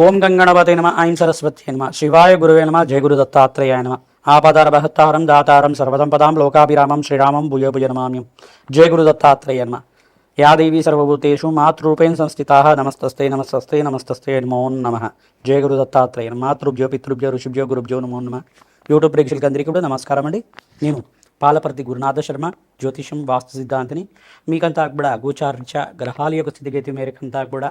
ఓం గంగణపతి నమ ఐం సరస్వతి నమ శివాయ గురువే నమ జయ గురు దత్తాత్రేయ నమ. ఆపదార బహత్తారం దాతారం సర్వసంపదాం లోకాభిరామం శ్రీరామం భూయ భుజ నమామ్యం. జయ గురు దత్తాత్రేయ నమ. యా దేవీ సర్వభూతేషు మాతృపేణ సంస్థితా నమస్తస్తే నమస్తస్తే నమస్తస్తే నమో నమ. జయ గురు దత్తాత్రేయ మాతృభ్యో పితృభ్యో ఋషిభ్యో గురుభ్యో నమో నమ. యూట్యూబ్ ప్రేక్షకులకి అందరికీ కూడా నమస్కారం అండి. నేను పాలపర్తి గురునాథ శర్మ జ్యోతిషం వాస్తు సిద్ధాంతిని మీకంతా కూడా గోచార్చ గ్రహాల యొక్క స్థితిగతి మేరకంతా కూడా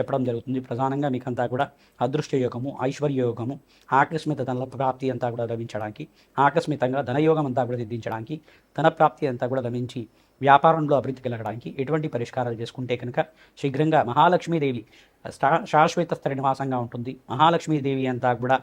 చెప్పడం జరుగుతుంది. ప్రధానంగా మీకంతా కూడా అదృష్ట యోగము ఐశ్వర్య యోగము ఆకస్మిక ధన ప్రాప్తి అంతా కూడా లభించడానికి ఆకస్మికంగా ధనయోగం అంతా కూడా సిద్ధించడానికి ధన ప్రాప్తి అంతా కూడా లభించి వ్యాపారంలో అభివృద్ధి కలగడానికి ఎటువంటి పరిష్కారాలు చేసుకుంటే కనుక శీఘ్రంగా మహాలక్ష్మీదేవి శా- శాశ్వత స్థిర నివాసంగా ఉంటుంది. మహాలక్ష్మీదేవి అంతా కూడా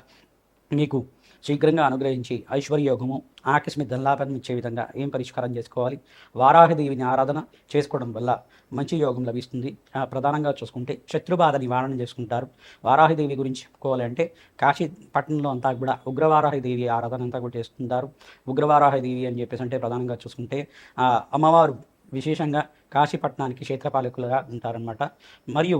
మీకు శీఘ్రంగా అనుగ్రహించి ఐశ్వర్యోగము ఆకస్మిక ధనలాభం ఇచ్చే విధంగా ఏం పరిష్కారం చేసుకోవాలి? వారాహదేవిని ఆరాధన చేసుకోవడం వల్ల మంచి యోగం లభిస్తుంది. ప్రధానంగా చూసుకుంటే శత్రుబాధ నివారణ చేసుకుంటారు. వారాహిదేవి గురించి చెప్పుకోవాలంటే కాశీ పట్టణంలో అంతా కూడా ఉగ్రవారాహిదేవి ఆరాధన అంతా కూడా చేస్తుంటారు. ఉగ్రవారాహిదేవి అని చెప్పేసి అంటే ప్రధానంగా చూసుకుంటే అమ్మవారు విశేషంగా కాశీపట్నానికి క్షేత్రపాలకులుగా ఉంటారనమాట మరియు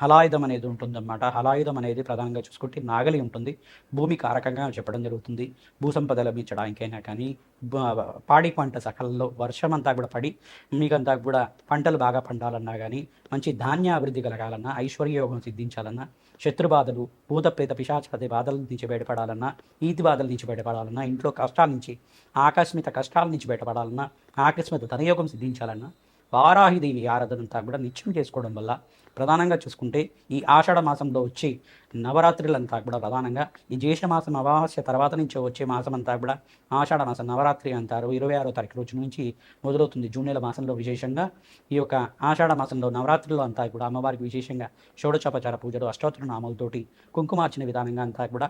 హలాయుధం అనేది ఉంటుందన్నమాట. హలాయుధం అనేది ప్రధానంగా చూసుకుంటే నాగలి ఉంటుంది. భూమి కారకంగా చెప్పడం జరుగుతుంది. భూసంపద లభించడానికైనా కానీ పాడి పంట సకలంలో వర్షం అంతా కూడా పడి మీకంతా కూడా పంటలు బాగా పండాలన్నా కానీ మంచి ధాన్య అభివృద్ధి కలగాలన్నా ఐశ్వర్యయోగం సిద్ధించాలన్నా శత్రుబాధలు భూత ప్రేత పిశాచాది బాధల నుంచి బయటపడాలన్నా ఈతి బాధల నుంచి బయటపడాలన్నా ఇంట్లో కష్టాల నుంచి ఆకస్మిక కష్టాల నుంచి బయటపడాలన్నా ఆకస్మిక ధనయోగం సిద్ధించాలన్నా వారాహిదేవి ఆరాధన అంతా కూడా నిత్యం చేసుకోవడం వల్ల ప్రధానంగా చూసుకుంటే ఈ ఆషాఢ మాసంలో వచ్చి నవరాత్రులంతా కూడా ప్రధానంగా ఈ జ్యేష్ఠమాసం అమావాస్య తర్వాత నుంచి వచ్చే మాసం అంతా కూడా ఆషాఢ మాసం నవరాత్రి అంటారు. ఇరవై ఆరో తారీఖు రోజు నుంచి మొదలవుతుంది జూన్ నెల మాసంలో విశేషంగా. ఈ యొక్క ఆషాఢ మాసంలో నవరాత్రులు అంతా కూడా అమ్మవారికి విశేషంగా షోడచోపచార పూజలు అష్టోత్తర నామాలతోటి కుంకుమార్చిన విధానంగా అంతా కూడా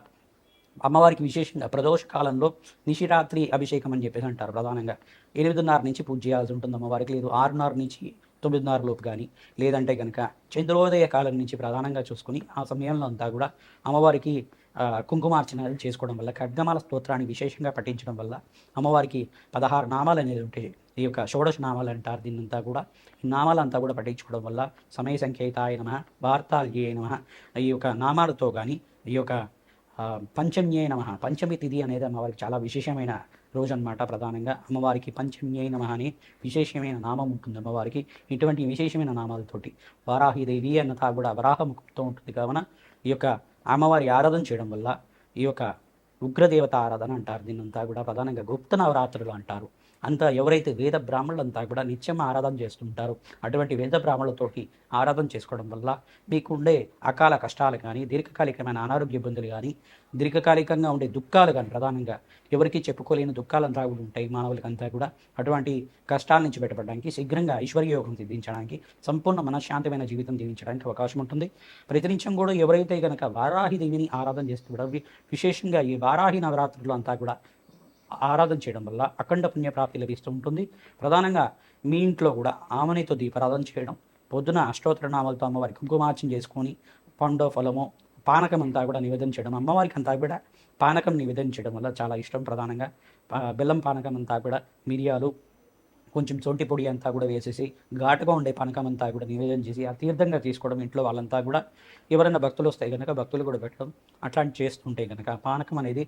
అమ్మవారికి విశేషంగా ప్రదోష కాలంలో నిశిరాత్రి అభిషేకం అని చెప్పేసి అంటారు ప్రధానంగా. ఎనిమిదిన్నర నుంచి పూజ చేయాల్సి ఉంటుంది అమ్మవారికి. లేదు ఆరున్నర నుంచి తొమ్మిదిన్నర లోపు కానీ లేదంటే కనుక చంద్రోదయ కాలం నుంచి ప్రధానంగా చూసుకుని ఆ సమయంలో అంతా కూడా అమ్మవారికి కుంకుమార్చనలు చేసుకోవడం వల్ల ఖడ్గమాల స్తోత్రాన్ని విశేషంగా పఠించడం వల్ల అమ్మవారికి పదహారు నామాలు అనేది ఉంటాయి ఈ యొక్క షోడశ నామాలు అంటారు. దీన్నంతా కూడా ఈ నామాలంతా కూడా పఠించుకోవడం వల్ల సమయ సంకేతాయ నమ వార్తాల్యే నమ ఈ యొక్క నామాలతో కానీ ఈ యొక్క ఆ, పంచమ్యే నమ పంచమి తిథి అనేది అమ్మవారికి చాలా విశేషమైన రోజు ప్రధానంగా. అమ్మవారికి పంచమ్యైన నమ అనే విశేషమైన నామం ఉంటుంది అమ్మవారికి. ఇటువంటి విశేషమైన నామాలతోటి వారాహిదేవి అన్నతా కూడా వరాహముఖంతో ఉంటుంది. కావున ఈ యొక్క అమ్మవారి ఆరాధన చేయడం వల్ల ఈ యొక్క ఉగ్రదేవత ఆరాధన అంటారు. దీన్నంతా కూడా ప్రధానంగా గుప్త నవరాత్రులు అంటారు. అంతా ఎవరైతే వేద బ్రాహ్మణులంతా కూడా నిత్యం ఆరాధన చేస్తుంటారో అటువంటి వేద బ్రాహ్మణులతోటి ఆరాధన చేసుకోవడం వల్ల మీకుండే అకాల కష్టాలు కానీ దీర్ఘకాలికమైన అనారోగ్య ఇబ్బందులు కానీ దీర్ఘకాలికంగా ఉండే దుఃఖాలు కానీ ప్రధానంగా ఎవరికి చెప్పుకోలేని దుఃఖాలంతా కూడా ఉంటాయి మానవులకంతా కూడా. అటువంటి కష్టాల నుంచి బయటపడడానికి శీఘ్రంగా ఐశ్వర్యోగం సిద్ధించడానికి సంపూర్ణ మనశ్శాంతమైన జీవితం జీవించడానికి అవకాశం ఉంటుంది. ప్రతినిత్యం కూడా ఎవరైతే కనుక వారాహి దేవిని ఆరాధన చేస్తూ కూడా విశేషంగా ఈ వారాహి నవరాత్రులు అంతా కూడా ఆరాధన చేయడం వల్ల అఖండ పుణ్యప్రాప్తి లభిస్తూ ఉంటుంది. ప్రధానంగా మీ ఇంట్లో కూడా ఆమెనితో దీపారాధన చేయడం పొద్దున అష్టోత్తర నామాలతో అమ్మవారి కుంకుమార్చన చేసుకొని పండో ఫలము పానకం అంతా కూడా నివేదన చేయడం అమ్మవారికి అంతా కూడా పానకం నివేదించడం వల్ల చాలా ఇష్టం ప్రధానంగా. పా- బెల్లం పానకం అంతా కూడా మిరియాలు కొంచెం సొంటి పొడి అంతా కూడా వేసేసి ఘాటుగా ఉండే పనకం అంతా కూడా నివేదన చేసి ఆ తీర్థంగా తీసుకోవడం ఇంట్లో వాళ్ళంతా కూడా ఎవరైనా భక్తులు వస్తాయి కనుక భక్తులు కూడా పెట్టడం అట్లాంటి చేస్తుంటే కనుక పానకం అనేది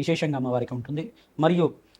విశేషంగా అమ్మవారికి ఉంటుంది. మరియు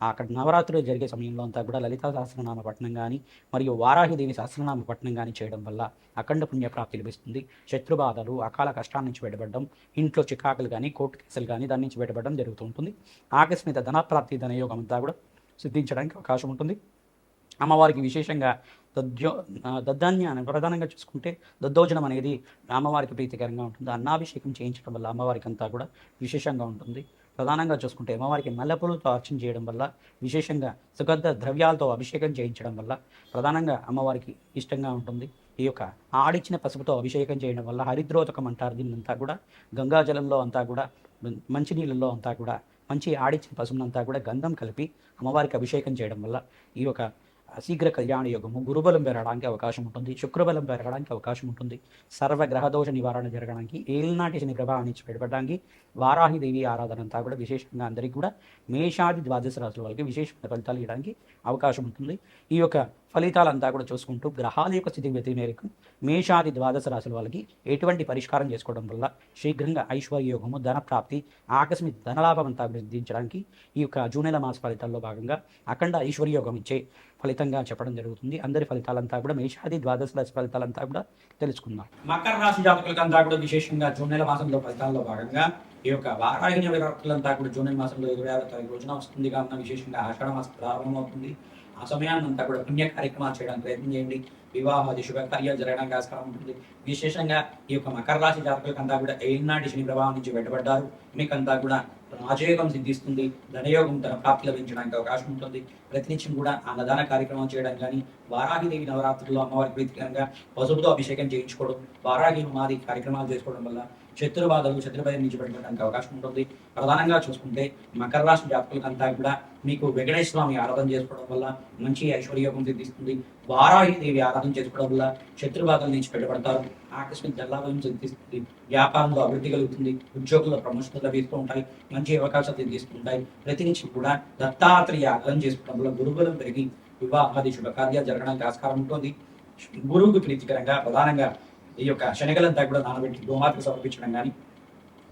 అక్కడ నవరాత్రులు జరిగే సమయంలో అంతా కూడా లలితా సహస్రనామ పఠనం కానీ మరియు వారాహిదేవి సహస్రనామ పఠనం కానీ చేయడం వల్ల అఖండ పుణ్యప్రాప్తి లభిస్తుంది. శత్రుబాధలు అకాల కష్టాల నుంచి బయటపడడం ఇంట్లో చికాకులు కానీ కోర్టు కేసులు కానీ దాని నుంచి బయటపడడం జరుగుతూ ఉంటుంది. ఆకస్మిక ధనప్రాప్తి ధనయోగం అంతా కూడా సిద్ధించడానికి అవకాశం ఉంటుంది. అమ్మవారికి విశేషంగా దద్యో ఆ, ప్రధానంగా చూసుకుంటే దద్దోజనం అనేది అమ్మవారికి ప్రీతికరంగా ఉంటుంది. అన్నాభిషేకం చేయించడం వల్ల అమ్మవారికి అంతా కూడా విశేషంగా ఉంటుంది. ప్రధానంగా చూసుకుంటే అమ్మవారికి మల్లెపూలతో అర్చన చేయడం వల్ల విశేషంగా సుగంధ ద్రవ్యాలతో అభిషేకం చేయించడం వల్ల ప్రధానంగా అమ్మవారికి ఇష్టంగా ఉంటుంది. ఈ యొక్క ఆడిచ్చిన పసుపుతో అభిషేకం చేయడం వల్ల హరిద్రోతకం అంటారు దీన్నంతా కూడా గంగాజలంలో అంతా కూడా మంచినీళ్ళల్లో అంతా కూడా మంచి ఆడిచ్చిన పసుపునంతా కూడా గంధం కలిపి అమ్మవారికి అభిషేకం చేయడం వల్ల ఈ యొక్క శీఘ్ర కళ్యాణ యోగము గురుబలం పెరగడానికి అవకాశం ఉంటుంది శుక్రబలం పెరగడానికి అవకాశం ఉంటుంది సర్వ గ్రహదోష నివారణ జరగడానికి ఏలినాటి శని ప్రభావం నుంచి బయటపడడానికి వారాహిదేవి ఆరాధన అంతా కూడా విశేషంగా అందరికీ కూడా మేషాది ద్వాదశ రాశుల వాళ్ళకి విశేషమైన ఫలితాలు ఇవ్వడానికి అవకాశం ఉంటుంది ఈ యొక్క ఫలితాలంతా కూడా చూసుకుంటూ గ్రహాల యొక్క స్థితి వ్యతి మేరకు మేషాది ద్వాదశ రాశుల వాళ్ళకి ఎటువంటి పరిష్కారం చేసుకోవడం వల్ల శీఘ్రంగా ఐశ్వర్యోగము ధన ప్రాప్తి ఆకస్మిక ధనలాభం అంతా అభివృద్ధించడానికి ఈ యొక్క జూన్ నెల మాస ఫలితాల్లో భాగంగా అఖండ ఐశ్వర్యోగం ఇచ్చే ఫలితంగా చెప్పడం జరుగుతుంది. అందరి ఫలితాలంతా కూడా మేషాది ద్వాదశ రాశి ఫలితాలంతా కూడా తెలుసుకుందాం. మకర రాశి జాతకులకంతా కూడా విశేషంగా జూన్ నెల మాసంలో ఫలితాల్లో భాగంగా ఈ యొక్క వారాహిని విరాక్తులంతా కూడా జూన్ నెల మాసంలో ఇరవై ఆరో తారీఖు రోజున వస్తుంది. కావున విశేషంగా ఆషాఢ మాసం ప్రారంభమవుతుంది. ఆ సమయాన్ని అంతా కూడా పుణ్య కార్యక్రమాలు చేయడానికి ప్రయత్నం చేయండి. వివాహాది శుభకార్యాలు జరగడానికి ఆస్కారం ఉంటుంది. విశేషంగా ఈ యొక్క మకర రాశి జాతకులకంతా కూడా ఏనాటి శని ప్రభావం నుంచి బయటపడ్డారు మీకంతా కూడా రాజయోగం సిద్ధిస్తుంది. ధనయోగం తన ప్రాప్తి లభించడానికి అవకాశం ఉంటుంది. ప్రతినిత్యం కూడా అన్నదాన కార్యక్రమం చేయడం కానీ వారాహిదేవి నవరాత్రుల్లో అమ్మవారి ప్రీతికరంగా పసుపుతో అభిషేకం చేయించుకోవడం వారాహి మాది కార్యక్రమాలు చేసుకోవడం వల్ల శత్రు బాధలు శత్రుభయం నుంచి బయటపడడానికి అవకాశం ఉంటుంది. ప్రధానంగా చూసుకుంటే మకర రాశి జాతకులకంతా కూడా మీకు వెంకటేశ్వర స్వామి ఆరాధన చేసుకోవడం వల్ల మంచి ఐశ్వర్యోగం సిద్ధిస్తుంది. వారాహి దేవి ఆరాధన చేసుకోవడం వల్ల శత్రుబాధల నుంచి బయటపడతారు. ఆకస్మిక జల్లాభం సిద్ధిస్తుంది. వ్యాపారంలో అభివృద్ధి కలుగుతుంది. ఉద్యోగుల్లో ప్రమోషన్లు లభిస్తూ ఉంటాయి. మంచి అవకాశాలు సిద్ధిస్తుంటాయి. ప్రతి ప్రతినిత్యం కూడా దత్తాత్రేయ ఆరాధన చేసుకోవడం వల్ల గురుబలం పెరిగి వివాహాది శుభకార్యాలు జరగడానికి ఆస్కారం ఉంటుంది. గురువుకు ప్రీతికరంగా ప్రధానంగా ఈ యొక్క శనగలంతా కూడా నానబెట్టి గోమాతకు సమర్పించడం కానీ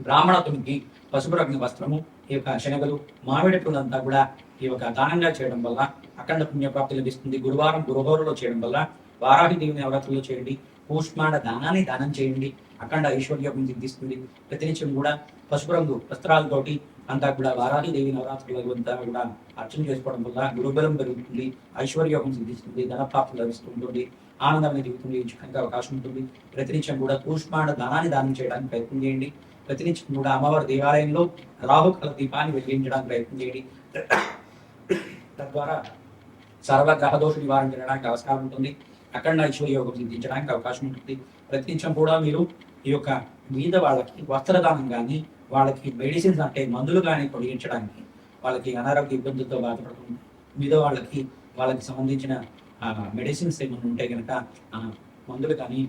బ్రాహ్మణతునికి పసుపు రంగు వస్త్రము ఈ యొక్క శనగలు మామిడి పూలంతా కూడా ఈ యొక్క దానంగా చేయడం వల్ల అఖండ పుణ్యప్రాప్తి లభిస్తుంది. గురువారం గురుహోరలో చేయడం వల్ల వారాహి దేవి నవరాత్రుల్లో చేయండి. కూష్మాండ దానాన్ని దానం చేయండి. అఖండ ఐశ్వర్యం సిద్ధిస్తుంది ప్రతినిత్యం కూడా పసుపు రంగు వస్త్రాలతోటి అంతా కూడా వారాహి దేవి నవరాత్రుల అంతా కూడా అర్చన చేసుకోవడం వల్ల గురుబలం పెరుగుతుంది. ఐశ్వర్యోగం సిద్ధిస్తుంది ధనప్రాప్తి లభిస్తుంటుంది. ఆనందమైన జీవితం జీవించడానికి అవకాశం ఉంటుంది. ప్రతినిత్యం కూడా కూష్మాండ దానాన్ని దానం చేయడానికి ప్రయత్నం చేయండి. ప్రతినిత్యం కూడా అమ్మవారి దేవాలయంలో రాహుకాల దీపాన్ని వెలిగించడానికి ప్రయత్నం చేయండి. తద్వారా సర్వ దోష నివారణ జరగడానికి అవకాశం ఉంటుంది. అఖండ యోగం సిద్ధించడానికి అవకాశం ఉంటుంది. ప్రతినిత్యం కూడా మీరు ఈ యొక్క మీద వాళ్ళకి వస్త్రదానం కానీ వాళ్ళకి మెడిసిన్స్ అంటే మందులు కానీ పొడిగించడానికి వాళ్ళకి అనారోగ్య ఇబ్బందులతో బాధపడుతుంది. మీద వాళ్ళకి వాళ్ళకి సంబంధించిన మెడిసిన్స్ ఏమైనా ఉంటే కనుక మందులు కానీ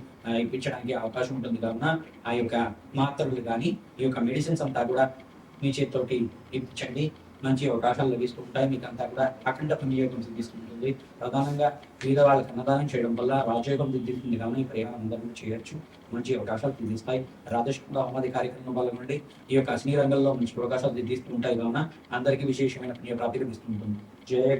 ఇప్పించడానికి అవకాశం ఉంటుంది. కావున ఆ యొక్క మాత్రలు కానీ ఈ యొక్క మెడిసిన్స్ అంతా కూడా మీ చేతితోటి ఇప్పించండి. మంచి అవకాశాలు లభిస్తూ ఉంటాయి. మీకు అంతా కూడా అఖండ పుణ్యయోగం సిద్ధిస్తుంటుంది. ప్రధానంగా వీర వాళ్ళకి అన్నదానం చేయడం వల్ల రాజయోగం సిద్ధిస్తుంది. కావున ఈ ప్రయాణం చేయొచ్చు. మంచి అవకాశాలు సిద్ధిస్తాయి. రాధేశ్వర అమ్మది కార్యక్రమం వల్ల నుండి ఈ యొక్క అశ్నీ రంగంలో మంచి అవకాశాలు సిద్ధిస్తూ ఉంటాయి. కావున అందరికీ విశేషమైన పుణ్యప్రాప్తి లభిస్తుంటుంది జయ